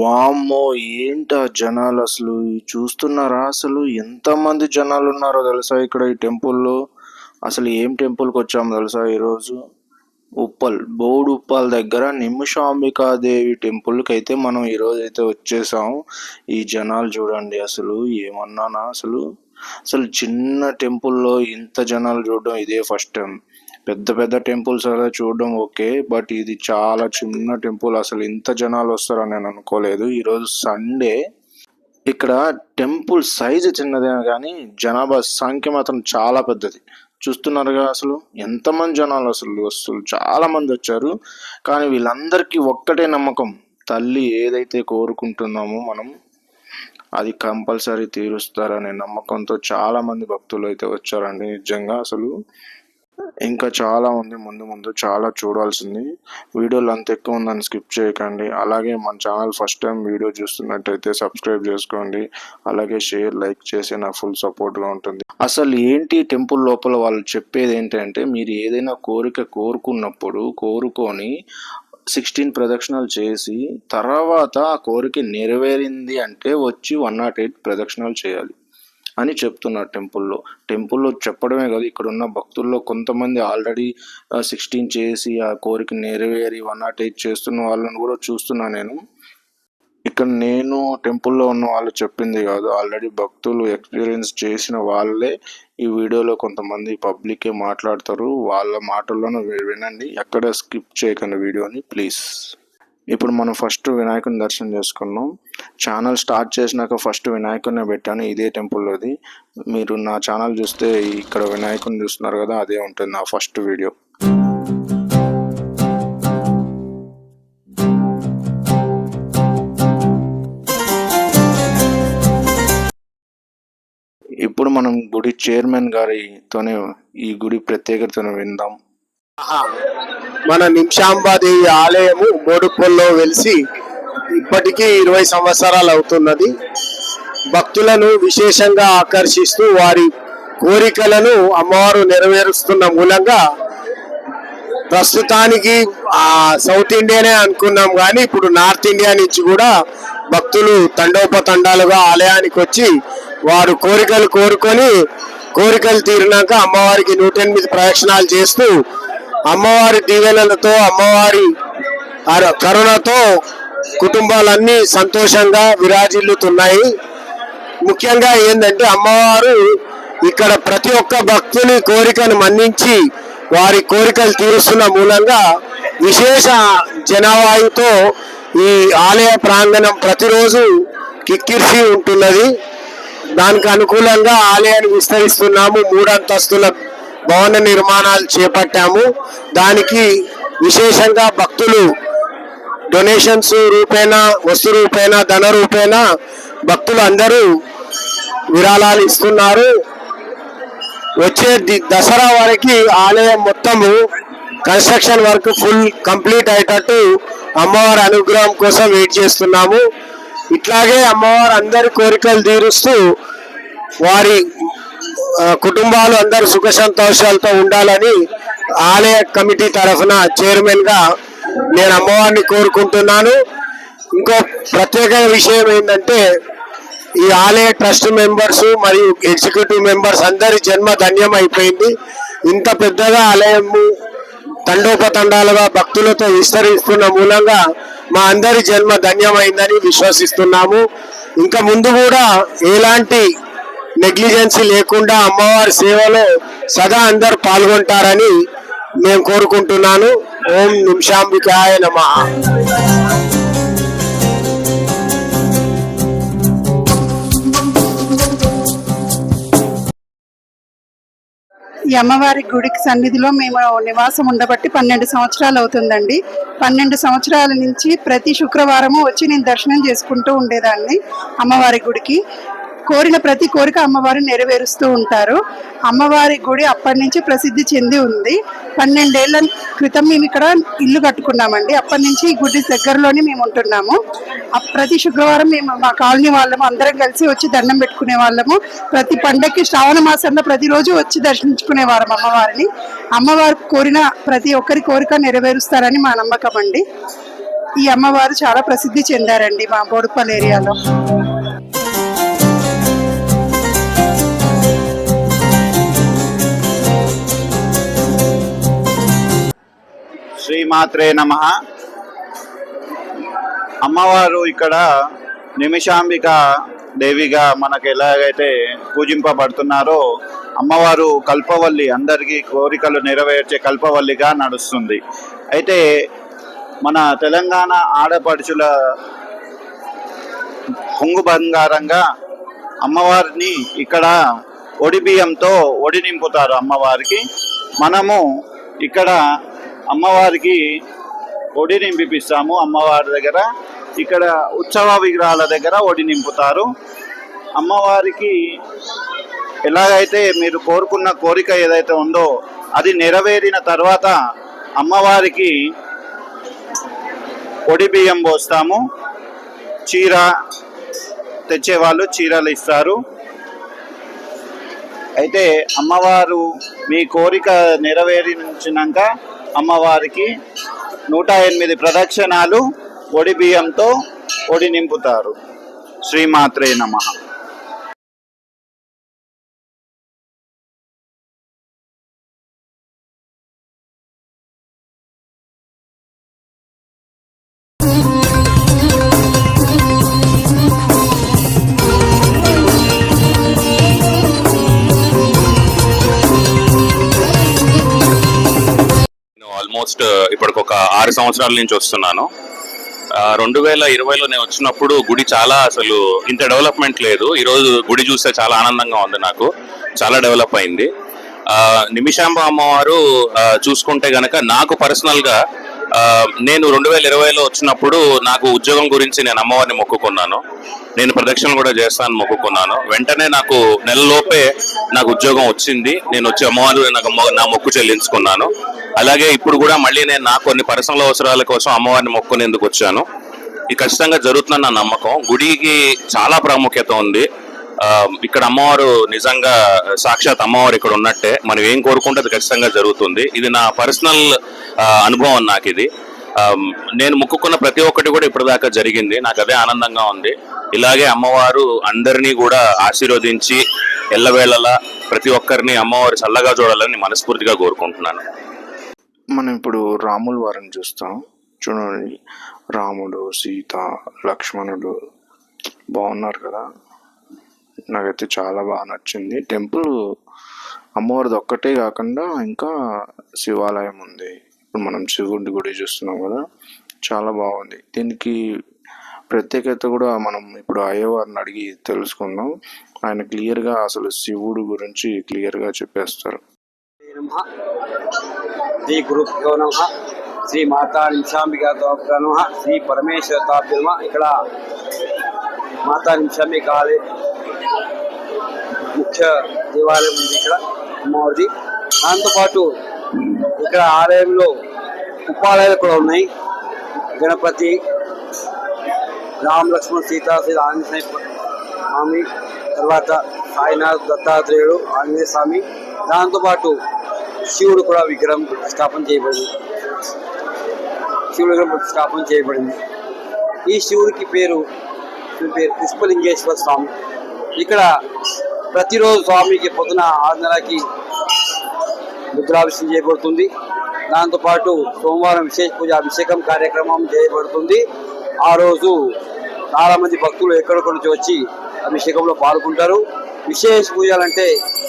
వామ్మో! ఏంటా జనాలు అసలు? చూస్తున్నారా అసలు? ఎంతమంది జనాలు ఉన్నారో తెలుసా ఇక్కడ ఈ టెంపుల్లో? అసలు ఏం టెంపుల్కి వచ్చాము తెలుసా ఈరోజు? ఉప్పల్ బోర్డు ఉప్పల్ దగ్గర నిమిషాంబికాదేవి టెంపుల్కి అయితే మనం ఈరోజు అయితే వచ్చేసాం. ఈ జనాలు చూడండి అసలు ఏమన్నానా అసలు? అసలు చిన్న టెంపుల్లో ఇంత జనాలు చూడడం ఇదే ఫస్ట్ టైం. పెద్ద పెద్ద టెంపుల్స్ అలా చూడడం ఓకే బట్ ఇది చాలా చిన్న టెంపుల్. అసలు ఇంత జనాలు వస్తారని నేను అనుకోలేదు. ఈరోజు సండే. ఇక్కడ టెంపుల్ సైజు చిన్నదే కానీ జనాభా సంఖ్య మాత్రం చాలా పెద్దది. చూస్తున్నారుగా అసలు ఎంతమంది జనాలు అసలు అసలు చాలామంది వచ్చారు. కానీ వీళ్ళందరికీ ఒక్కటే నమ్మకం. తల్లి ఏదైతే కోరుకుంటున్నామో మనం అది కంపల్సరీ తీరుస్తారనే నమ్మకంతో చాలామంది భక్తులు అయితే వచ్చారండి. నిజంగా అసలు ఇంకా చాలా ఉంది. ముందు ముందు చాలా చూడాల్సింది. వీడియోలు అంత ఎక్కువ ఉందని స్కిప్ చేయకండి. అలాగే మన ఛానల్ ఫస్ట్ టైం వీడియో చూస్తున్నట్టయితే సబ్స్క్రైబ్ చేసుకోండి. అలాగే షేర్ లైక్ చేసి నాకు ఫుల్ సపోర్ట్గా ఉంటుంది. అసలు ఏంటి టెంపుల్ లోపల వాళ్ళు చెప్పేది ఏంటంటే మీరు ఏదైనా కోరిక కోరుకున్నప్పుడు కోరుకొని సిక్స్టీన్ ప్రదక్షిణాలు చేసి తర్వాత ఆ కోరిక నెరవేరింది అంటే వచ్చి వన్ నాట్ ఎయిట్ ప్రదక్షిణాలు చేయాలి. అని చెప్తున్నారు టెంపుల్లో. టెంపుల్లో చెప్పడమే కాదు ఇక్కడ ఉన్న భక్తుల్లో కొంతమంది ఆల్రెడీ సిక్స్టీన్ చేసి ఆ కోరిక నెరవేరి వన్ నాట్ ఎయిట్ చేస్తున్న వాళ్ళని కూడా చూస్తున్నా నేను. ఇక్కడ నేను టెంపుల్లో ఉన్న వాళ్ళు చెప్పింది కాదు ఆల్రెడీ భక్తులు ఎక్స్పీరియన్స్ చేసిన వాళ్ళే ఈ వీడియోలో కొంతమంది పబ్లికే మాట్లాడతారు. వాళ్ళ మాటల్లోనూ వినండి. ఎక్కడ స్కిప్ చేయకండి వీడియోని ప్లీజ్ ఇప్పుడు మనం ఫస్ట్ వినాయకుని దర్శనం చేసుకున్నాం. ఛానల్ స్టార్ట్ చేసినాక ఫస్ట్ వినాయకుడినే పెట్టాను. ఇదే టెంపుల్లోది మీరు నా ఛానల్ చూస్తే ఇక్కడ వినాయకుని చూస్తున్నారు కదా అదే ఉంటుంది నా ఫస్ట్ వీడియో ఇప్పుడు మనం గుడి చైర్మన్ గారితోనే ఈ గుడి ప్రత్యేకతను విందాం. మన నిమిషాంబాదేవి ఆలయము బోడుపల్లో వెలిసి ఇప్పటికీ ఇరవై సంవత్సరాలు అవుతున్నది. భక్తులను విశేషంగా ఆకర్షిస్తూ వారి కోరికలను అమ్మవారు నెరవేరుస్తున్న మూలంగా ప్రస్తుతానికి సౌత్ ఇండియానే అనుకున్నాం కానీ ఇప్పుడు నార్త్ ఇండియా నుంచి కూడా భక్తులు తండోపతండాలుగా ఆలయానికి వచ్చి వారు కోరికలు కోరుకొని కోరికలు తీరినాక అమ్మవారికి నూట ఎనిమిది ప్రదక్షిణాలు చేస్తూ అమ్మవారి దీవెనలతో అమ్మవారి అర- కరుణతో కుటుంబాలన్నీ సంతోషంగా విరాజిల్లుతున్నాయి. ముఖ్యంగా ఏంటంటే అమ్మవారు ఇక్కడ ప్రతి ఒక్క భక్తుని కోరికను మన్నించి వారి కోరికలు తీరుస్తున్న మూలంగా విశేష జనవాయుతో ఈ ఆలయ ప్రాంగణం ప్రతిరోజు కిక్కిర్సి ఉంటున్నది. దానికి అనుకూలంగా ఆలయాన్ని విస్తరిస్తున్నాము. మూడంతస్తుల భవన నిర్మాణాలు చేపట్టాము. దానికి విశేషంగా భక్తులు డొనేషన్స్ రూపేణ వస్తు రూపేణ ధన రూపేణ భక్తులు అందరూ విరాళాలు ఇస్తున్నారు. వచ్చే దసరా వరకు ఆలయం మొత్తము కన్స్ట్రక్షన్ వర్క్ ఫుల్ కంప్లీట్ అయ్యేటట్టు అమ్మవారి అనుగ్రహం కోసం వెయిట్ చేస్తున్నాము. ఇట్లాగే అమ్మవారు అందరి కోరికలు తీరుస్తూ వారి కుటుంబాలు అందరు సుఖ సంతోషాలతో ఉండాలని ఆలయ కమిటీ తరఫున చైర్మన్గా నేను అమ్మవారిని కోరుకుంటున్నాను. ఇంకో ప్రత్యేక విషయం ఏంటంటే ఈ ఆలయ ట్రస్ట్ మెంబర్స్ మరియు ఎగ్జిక్యూటివ్ మెంబర్స్ అందరి జన్మ ధన్యం అయిపోయింది ఇంత పెద్దగా ఆలయము తండోపతండాలుగా భక్తులతో విస్తరిస్తున్న మూలంగా మా అందరి జన్మ ధన్యమైందని విశ్వసిస్తున్నాము. ఇంకా ముందు కూడా ఎలాంటి నెగ్లిజెన్సీ లేకుండా అమ్మవారి సేవలో సదా అందరు పాల్గొంటారని నేను కోరుకుంటున్నాను. ఓం నిమిషాంబికాయ నమ. ఈ అమ్మవారి గుడికి సన్నిధిలో మేము నివాసం ఉండబట్టి పన్నెండు సంవత్సరాలు అవుతుందండి. పన్నెండు సంవత్సరాల నుంచి ప్రతి శుక్రవారము వచ్చి నేను దర్శనం చేసుకుంటూ ఉండేదాన్ని అమ్మవారి గుడికి. కోరిన ప్రతి కోరిక అమ్మవారు నెరవేరుస్తూ ఉంటారు. అమ్మవారి గుడి అప్పటి నుంచి ప్రసిద్ధి చెంది ఉంది. పన్నెండేళ్ళ క్రితం మేము ఇక్కడ ఇల్లు కట్టుకున్నామండి. అప్పటి నుంచి ఈ గుడి దగ్గరలోనే మేము ఉంటున్నాము. ప్రతి శుక్రవారం మేము మా కాలనీ వాళ్ళము అందరం కలిసి వచ్చి దండం పెట్టుకునే వాళ్ళము. ప్రతి పండక్కి శ్రావణ మాసంలో ప్రతిరోజు వచ్చి దర్శించుకునే వారం అమ్మవారిని. అమ్మవారు కోరిన ప్రతి ఒక్కరి కోరిక నెరవేరుస్తారని మా నమ్మకం అండి. ఈ అమ్మవారు చాలా ప్రసిద్ధి చెందారండి మా బోడుపల్ ఏరియాలో. శ్రీమాత్రే నమ. అమ్మవారు ఇక్కడ నిమిషాంబిక దేవిగా మనకు ఎలాగైతే పూజింపబడుతున్నారో అమ్మవారు కల్పవల్లి అందరికీ కోరికలు నెరవేర్చే కల్పవల్లిగా నడుస్తుంది. అయితే మన తెలంగాణ ఆడపడుచుల కొంగు బంగారంగా అమ్మవారిని ఇక్కడ ఒడి బియ్యంతో ఒడి నింపుతారు అమ్మవారికి. మనము ఇక్కడ అమ్మవారికి ఒడి నింపిస్తాము అమ్మవారి దగ్గర ఇక్కడ ఉత్సవ విగ్రహాల దగ్గర ఒడి నింపుతారు. అమ్మవారికి ఎలాగైతే మీరు కోరుకున్న కోరిక ఏదైతే ఉందో అది నెరవేరిన తర్వాత అమ్మవారికి పొడి బియ్యం పోస్తాము. చీర తెచ్చేవాళ్ళు చీరలు ఇస్తారు. అయితే అమ్మవారు మీ కోరిక నెరవేరించినాక అమ్మవారికి నూట ఎనిమిది ప్రదక్షిణాలు ఒడి బియ్యంతో ఒడి నింపుతారు. శ్రీమాత్రే నమ. ఆల్మోస్ట్ ఇప్పటికి ఒక ఆరు సంవత్సరాల నుంచి వస్తున్నాను. రెండు వేల ఇరవైలో నేను వచ్చినప్పుడు గుడి చాలా అసలు ఇంత డెవలప్మెంట్ లేదు. ఈరోజు గుడి చూస్తే చాలా ఆనందంగా ఉంది నాకు. చాలా డెవలప్ అయింది. నిమిషాంబ అమ్మవారు చూసుకుంటే గనక నాకు పర్సనల్గా నేను రెండు వేల ఇరవైలో వచ్చినప్పుడు నాకు ఉద్యోగం గురించి నేను అమ్మవారిని మొక్కుకున్నాను. నేను ప్రదక్షిణలు కూడా చేస్తాను మొక్కుకున్నాను. వెంటనే నాకు నెలలోపే నాకు ఉద్యోగం వచ్చింది. నేను వచ్చి అమ్మవారు నాకు మొ- నా మొక్కు చెల్లించుకున్నాను. అలాగే ఇప్పుడు కూడా మళ్ళీ నేను నా కొన్ని పర్సనల్ అవసరాల కోసం అమ్మవారిని మొక్కునేందుకు వచ్చాను. ఇది ఖచ్చితంగా జరుగుతుందని నా నమ్మకం. గుడికి చాలా ప్రాముఖ్యత ఉంది. ఇక్కడ అమ్మవారు నిజంగా సాక్షాత్ అమ్మవారు ఇక్కడ ఉన్నట్టే. మనం ఏం కోరుకుంటే అది ఖచ్చితంగా జరుగుతుంది. ఇది నా పర్సనల్ అనుభవం నాకు ఇది నేను మొక్కుకున్న ప్రతి ఒక్కటి కూడా ఇప్పటిదాకా జరిగింది. నాకు అదే ఆనందంగా ఉంది. ఇలాగే అమ్మవారు అందరినీ కూడా ఆశీర్వదించి ఎల్లవేళలా ప్రతి ఒక్కరిని అమ్మవారు చల్లగా చూడాలని మనస్ఫూర్తిగా కోరుకుంటున్నాను. మనం ఇప్పుడు రాముల వారిని చూస్తాం. చూడండి. రాముడు సీత లక్ష్మణుడు బాగున్నారు కదా. నాకైతే చాలా బాగా నచ్చింది. టెంపుల్ అమ్మవారిది ఒక్కటే కాకుండా ఇంకా శివాలయం ఉంది. ఇప్పుడు మనం శివుడి గుడి చూస్తున్నాం కదా చాలా బాగుంది. దీనికి ప్రత్యేకత కూడా మనం ఇప్పుడు అయ్యవారిని అడిగి తెలుసుకుందాం. ఆయన క్లియర్గా అసలు శివుడు గురించి క్లియర్గా చెప్పేస్తారు. శ్రీ గురుభ్యో నమ. శ్రీ మాతా నిమిషాంబిక నమ. శ్రీ పరమేశ్వర తాభ్య ఇక్కడ మాతా నిమిషాంబిక ముఖ్య దేవాలయం ఉంది ఇక్కడ అమ్మవారిది. దాంతోపాటు ఇక్కడ ఆలయంలో ఉపాలయాలు కూడా ఉన్నాయి. గణపతి రామ లక్ష్మణ్ సీత శ్రీ ఆంజనేయ స్వామి తర్వాత సాయినాథ్ దత్తాత్రేయుడు ఆంజనేయ స్వామి. దాంతోపాటు శివుడు కూడా విగ్రహం ప్రతిష్టాపన చేయబడింది. శివుడు విగ్రహం ప్రతిష్టాపన చేయబడింది. ఈ శివుడికి పేరు పేరు పుష్పలింగేశ్వర స్వామి. ఇక్కడ ప్రతిరోజు స్వామికి పొద్దున ఆరున్నరకి రుద్రాభిషేకం చేయబడుతుంది. దాంతోపాటు సోమవారం విశేష పూజ అభిషేకం కార్యక్రమం చేయబడుతుంది. ఆ రోజు చాలా మంది భక్తులు ఎక్కడెక్కడి నుంచి వచ్చి అభిషేకంలో పాల్గొంటారు. విశేష పూజలు అంటే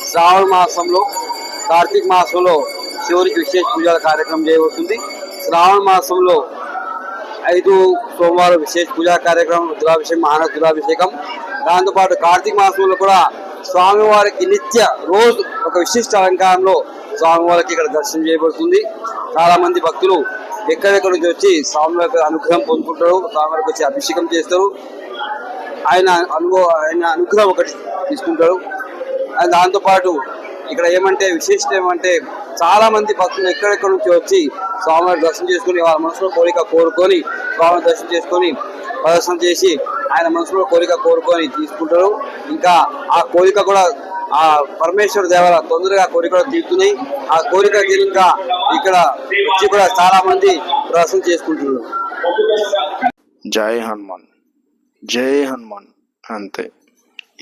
శ్రావణ మాసంలో కార్తీక మాసంలో శివునికి విశేష పూజల కార్యక్రమం చేయబడుతుంది. శ్రావణ మాసంలో ఐదు సోమవారం విశేష పూజా కార్యక్రమం రుద్రాభిషేకం మహాన రుద్రాభిషేకం. దాంతోపాటు కార్తీక మాసంలో కూడా స్వామివారికి నిత్య రోజు ఒక విశిష్ట అలంకారంలో స్వామివారికి ఇక్కడ దర్శనం చేయబడుతుంది. చాలా మంది భక్తులు ఎక్కడెక్కడ నుంచి వచ్చి స్వామివారి యొక్క అనుగ్రహం పొందుకుంటారు స్వామివారికి వచ్చి అభిషేకం చేస్తారు. ఆయన అనుభవ ఆయన అనుగ్రహం ఒకటి తీసుకుంటారు. ఆయన దాంతోపాటు ఇక్కడ ఏమంటే విశేషం ఏమంటే చాలా మంది భక్తులు ఎక్కడెక్కడ నుంచి వచ్చి స్వామివారి దర్శనం చేసుకుని వాళ్ళ మనసులో కోరిక కోరుకొని స్వామిని దర్శనం చేసుకొని ప్రదర్శన చేసి ఆయన మనసులో కోరిక కోరుకొని తీసుకుంటారు. ఇంకా ఆ కోరిక కూడా ఆ పరమేశ్వర దేవాల తొందరగా కోరికలు తీరుతున్నాయి. ఆ కోరిక తీరిక ఇక్కడ వచ్చి కూడా చాలా మంది ప్రదర్శన చేసుకుంటున్నారు. జై హనుమాన్. జై హనుమాన్. అంతే.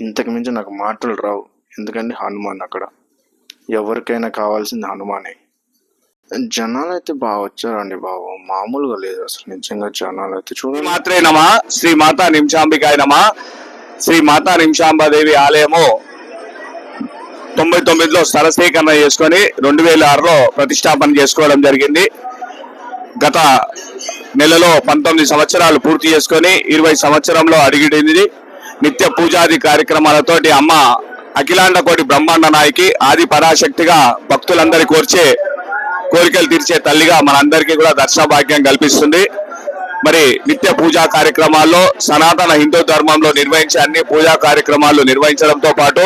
ఇంతకు మించి నాకు మాటలు రావు. ఎందుకంటే హనుమాన్ అక్కడ. ఎవరికైనా కావాల్సింది హనుమానే. జనాలు అయితే బాగా వచ్చారండి బాబు. మామూలుగా లేదు అసలు. నిజంగా జనాలు అయితే చూడండి. మాత్రే నమా. శ్రీ మాతా నిమిషాంబికాయ నమా. శ్రీ మాతా నిమిషాంబాదేవి ఆలయము తొంభై తొమ్మిదిలో స్థలసేకరణ చేసుకొని రెండు వేల ఆరులో ప్రతిష్టాపన చేసుకోవడం జరిగింది. గత నెలలో పంతొమ్మిది సంవత్సరాలు పూర్తి చేసుకొని ఇరవై సంవత్సరంలో అడిగిడింది. నిత్య పూజాది కార్యక్రమాలతోటి అమ్మ అఖిలాండ కోటి బ్రహ్మాండ నాయకి ఆది పరాశక్తిగా భక్తులందరి కోర్చే కోరికలు తీర్చే తల్లిగా మనందరికీ కూడా దర్శన భాగ్యం కల్పిస్తుంది. మరి నిత్య పూజా కార్యక్రమాల్లో సనాతన హిందూ ధర్మంలో నిర్వహించే అన్ని పూజా కార్యక్రమాలు నిర్వహించడంతో పాటు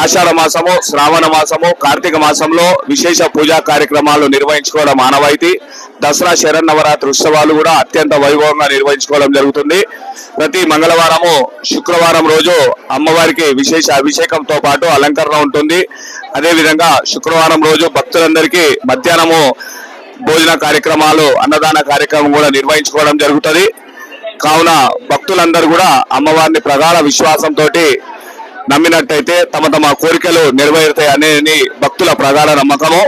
ఆషాఢ మాసము శ్రావణ మాసము కార్తీక మాసంలో విశేష పూజా కార్యక్రమాలు నిర్వహించుకోవడం ఆనవాయితీ. దసరా శరన్నవరాత్రి ఉత్సవాలు కూడా అత్యంత వైభవంగా నిర్వహించుకోవడం జరుగుతుంది. ప్రతి మంగళవారము శుక్రవారం రోజు అమ్మవారికి విశేష అభిషేకంతో పాటు అలంకరణ ఉంటుంది. అదేవిధంగా శుక్రవారం రోజు భక్తులందరికీ మధ్యాహ్నము భోజన కార్యక్రమాలు అన్నదాన కార్యక్రమం కూడా నిర్వహించుకోవడం జరుగుతుంది. కావున భక్తులందరూ కూడా అమ్మవారిని ప్రగాఢ విశ్వాసంతో నమ్మినట్టయితే తమ తమ కోరికలు నెరవేరుతాయి అనేది భక్తుల ప్రగాఢ నమ్మకము.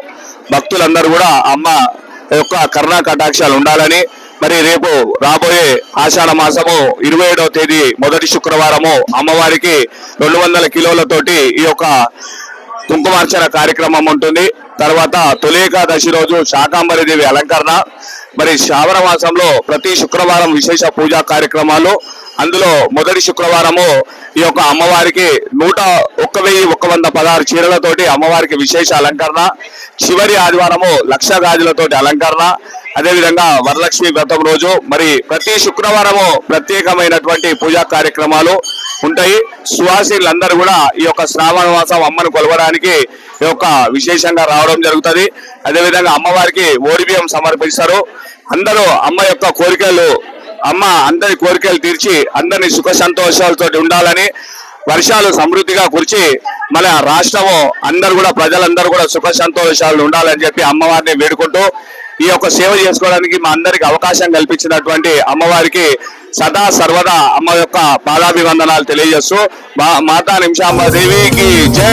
భక్తులందరూ కూడా అమ్మ యొక్క కరుణా కటాక్షాలు ఉండాలని మరి రేపు రాబోయే ఆషాఢ మాసము ఇరవై ఏడవ తేదీ మొదటి శుక్రవారము అమ్మవారికి రెండు వందల కిలోలతోటి ఈ యొక్క కుంకుమార్చన కార్యక్రమం ఉంటుంది. తర్వాత తొలి ఏకాదశి రోజు శాకాంబరి దేవి అలంకరణ. మరి శ్రావణ మాసంలో ప్రతి శుక్రవారం విశేష పూజా కార్యక్రమాలు. అందులో మొదటి శుక్రవారము ఈ యొక్క అమ్మవారికి నూట ఒక్క వెయ్యి ఒక్క వంద పదహారు చీరలతోటి అమ్మవారికి విశేష అలంకరణ. చివరి ఆదివారము లక్ష గాజులతోటి అలంకరణ. అదేవిధంగా వరలక్ష్మి వ్రతం రోజు. మరి ప్రతి శుక్రవారము ప్రత్యేకమైనటువంటి పూజా కార్యక్రమాలు. ఉంటాయి. సువాసీలందరూ కూడా ఈ యొక్క శ్రావణ మాసం అమ్మను కొలవడానికి ఈ యొక్క విశేషంగా రావడం జరుగుతుంది. అదేవిధంగా అమ్మవారికి ఓడిబియ్యం సమర్పిస్తారు. అందరూ అమ్మ యొక్క కోరికలు అమ్మ అందరి కోరికలు తీర్చి అందరినీ సుఖ సంతోషాలతో ఉండాలని వర్షాలు సమృద్ధిగా కురిచి మన రాష్ట్రము అందరు కూడా ప్రజలందరూ కూడా సుఖ సంతోషాలు ఉండాలని చెప్పి అమ్మవారిని వేడుకుంటూ ఈ యొక్క సేవ చేసుకోవడానికి మా అందరికి అవకాశం కల్పించినటువంటి అమ్మవారికి సదా సర్వదా అమ్మ యొక్క పాదాభివందనాలు తెలియజేస్తూ మా మాతా నిమిషాంబ దేవికి జై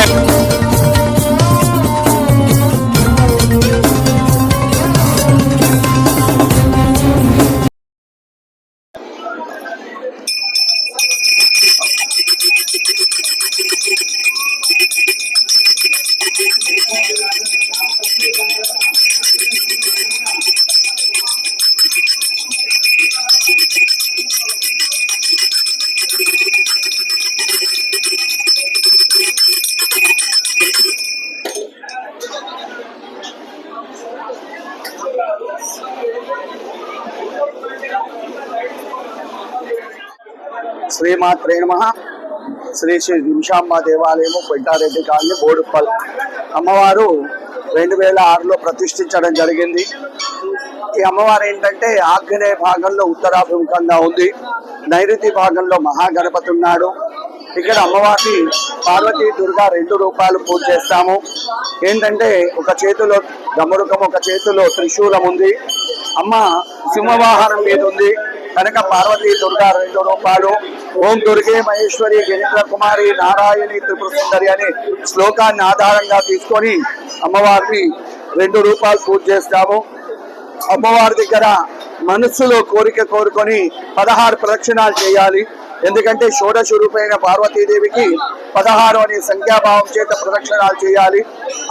శ్రీమాత్రే నమ. శ్రీ శ్రీ నిమిషాంబ దేవాలయము పెంటారెడ్డి కాలనీ బోడుప్పల్. అమ్మవారు రెండు వేల ఆరులో ప్రతిష్ఠించడం జరిగింది. ఈ అమ్మవారు ఏంటంటే ఆగ్నేయ భాగంలో ఉత్తరాభిముఖంగా ఉంది. నైరుతి భాగంలో మహాగణపతి ఉన్నాడు. ఇక్కడ అమ్మవారి పార్వతీ దుర్గా రెండు రూపాయలు పూజ చేస్తాము. ఏంటంటే ఒక చేతిలో గమరుకం ఒక చేతిలో త్రిశూలం ఉంది. అమ్మ సింహవాహనం మీద ఉంది. కనుక పార్వతీ దుర్గా రెండు రూపాయలు ఓం దుర్గే మహేశ్వరి గణేంద్ర కుమారి నారాయణి త్రిపుర సుందరి అనే శ్లోకాన్ని ఆధారంగా తీసుకొని అమ్మవారిని రెండు రూపాయలు పూజ చేస్తాము. అమ్మవారి దగ్గర మనస్సులో కోరిక కోరుకొని పదహారు ప్రదక్షిణాలు చేయాలి. ఎందుకంటే షోడశ రూపైన పార్వతీదేవికి పదహారు అనే సంఖ్యాభావం చేత ప్రదక్షిణాలు చేయాలి.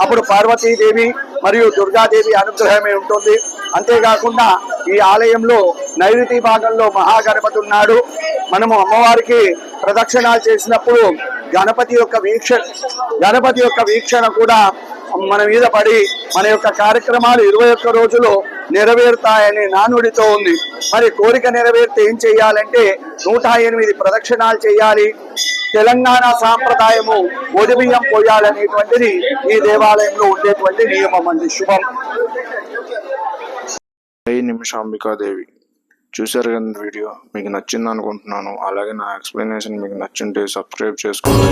అప్పుడు పార్వతీదేవి మరియు దుర్గాదేవి అనుగ్రహమే ఉంటుంది. అంతేకాకుండా ఈ ఆలయంలో నైరుతి భాగంలో మహాగణపతి ఉన్నాడు. మనము అమ్మవారికి ప్రదక్షిణాలు చేసినప్పుడు గణపతి యొక్క వీక్ష గణపతి యొక్క వీక్షణ కూడా మన మీద పడి మన యొక్క కార్యక్రమాలు ఇరవై ఒక్క రోజులు నెరవేరుతాయని నానుడితో ఉంది. మరి కోరిక నెరవేరితే ఏం చేయాలంటే నూట ఎనిమిది ప్రదక్షిణాలు చేయాలి. తెలంగాణ సాంప్రదాయము ఒడిబియ్యం పోయాలనేటువంటిది ఈ దేవాలయంలో ఉండేటువంటి నియమం అండి. శుభం. నిమిషాంబికాదేవి. చూశారు కదా వీడియో? మీకు నచ్చింది అనుకుంటున్నాను. అలాగే నా ఎక్స్ప్లెనేషన్ మీకు నచ్చింటే సబ్స్క్రైబ్ చేసుకోండి.